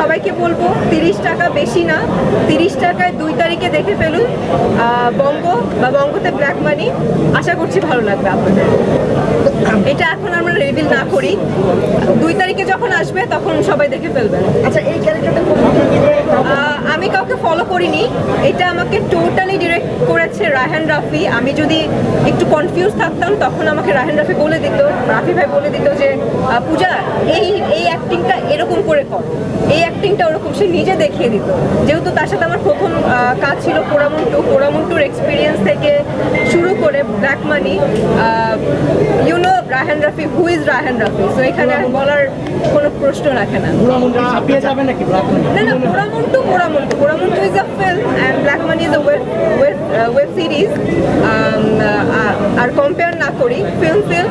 সবাইকে বলব, তিরিশ টাকা বেশি না। তিরিশ টাকায় দুই তারিখে দেখে ফেলুন বঙ্গ বা বঙ্গতে ব্ল্যাক মানি আশা করছি ভালো লাগবে আপনাদের। এটা এখন আমরা রিভিল না করি। আসবে তখন সবাই দেখে ফেলবেন আচ্ছা এই ক্যারেক্টারটা আমি কাউকে ফলো করিনি। এটা আমাকে টোটালি ডিরেক্ট করেছে রায়হান রাফি। আমি যদি একটু কনফিউজ থাকতাম তখন আমাকে রায়হান রাফি বলে দিত রাফি ভাই বলে দিত যে পূজা এই এই অ্যাক্টিংটা এরকম করে কর। এই অ্যাক্টিংটা ওরকম সে নিজে দেখিয়ে দিত। যেহেতু তার সাথে আমার প্রথম কাজ ছিল পোড়ামুন্টু। পোড়ামুন্টুর এক্সপিরিয়েন্স থেকে শুরু করে black money you know Raihan Rafi who is Raihan Rafi so এখানে বলার কোনো প্রশ্ন রাখে না ছাপিয়ে যাবে নাকি black No, no, Poramuntu, Poramuntu. Poramuntu is a film and Black Money is a web, web, uh, web series. Um, uh, আর কম্পেয়ার না করি film film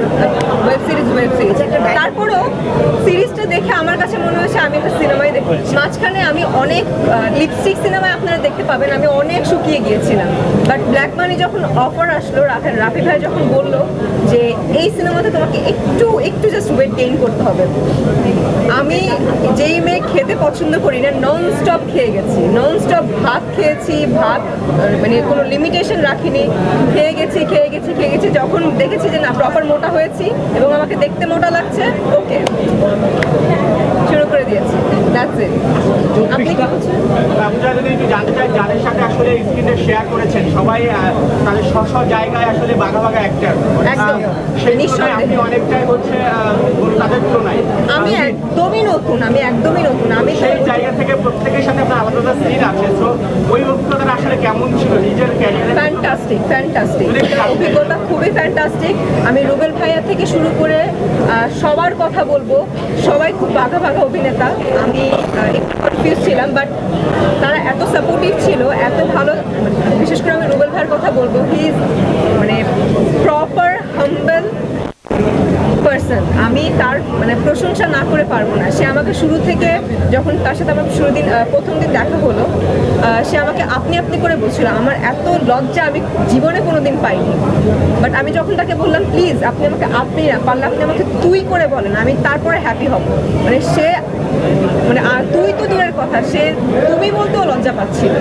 web series web series তারপরও সিরিজটা দেখে আমার কাছে মনে হয়েছে আমি একটা সিনেমাই দেখি। মাঝখানে আমি অনেক লিপস্টিক সিনেমায় আপনারা দেখতে পাবেন আমি অনেক শুকিয়ে গিয়েছিলাম। বাট ব্ল্যাক মানি যখন অফার আসলো রাফি রাফি ভাই যখন বলল যে এই সিনেমাতে তোমাকে একটু একটু জাস্ট ওয়েট গেইন করতে হবে। আমি যেই মেয়ে খেতে পছন্দ করি না নন স্টপ খেয়ে গেছি। নন স্টপ ভাত খেয়েছি ভাত মানে কোনো লিমিটেশন রাখিনি। খেয়ে গেছি খেয়ে গেছি খেয়ে গেছি যখন দেখেছি যে না প্রপার মোটা হয়েছি এবং আমাকে দেখতে মোটা লাগছে ওকে শুরু করে দিয়েছি দ্যাটস ইট আপনি কি বলছেন যদি একটু জানতে চাই যাদের সাথে আসলে স্ক্রিনে শেয়ার করেছেন সবাই আহ, তাদের স্ব স্ব জায়গায় আসলে বাঘা বাঘা অ্যাক্টার। সেই আপনি অনেকটাই হচ্ছে আমি একদমই নতুন আমি একদমই নতুন আমি সেই জায়গা থেকে প্রত্যেকের সাথে আপনার আলাদা আলাদা সিন আছে তো ওই অভিজ্ঞতাটা আসলে কেমন ছিল নিজের ক্যারিয়ারে ফ্যান্টাস্টিক ফ্যান্টাস্টিক অভিজ্ঞতা খুবই ফ্যান্টাস্টিক আমি রুবেল ভাইয়া থেকে শুরু করে সবার কথা বলব। সবাই খুব বাঘা বাঘা অভিনেতা। আমি একটু কনফিউজ ছিলাম বাট তারা এত সাপোর্টিভ ছিল এত ভালো বিশেষ করে আমি রুবেল ভাইয়ের কথা বলব। হি ইজ মানে প্রপার হাম্বল পার্সন আমি তার মানে প্রশংসা না করে পারব না। সে আমাকে শুরু থেকে যখন তার সাথে আমার শুরু দিন প্রথম দিন দেখা হলো সে আমাকে আপনি আপনি করে বলছিল, আমার এত লজ্জা আমি জীবনে কোনো দিন পাইনি। বাট আমি যখন তাকে বললাম প্লিজ আপনি আমাকে আপনি না পারলে আপনি আমাকে তুই করে বলেন, আমি তারপরে হ্যাপি হব। মানে সে মানে তুই তো দূরের কথা, সে তুমি বলতেও লজ্জা পাচ্ছিল।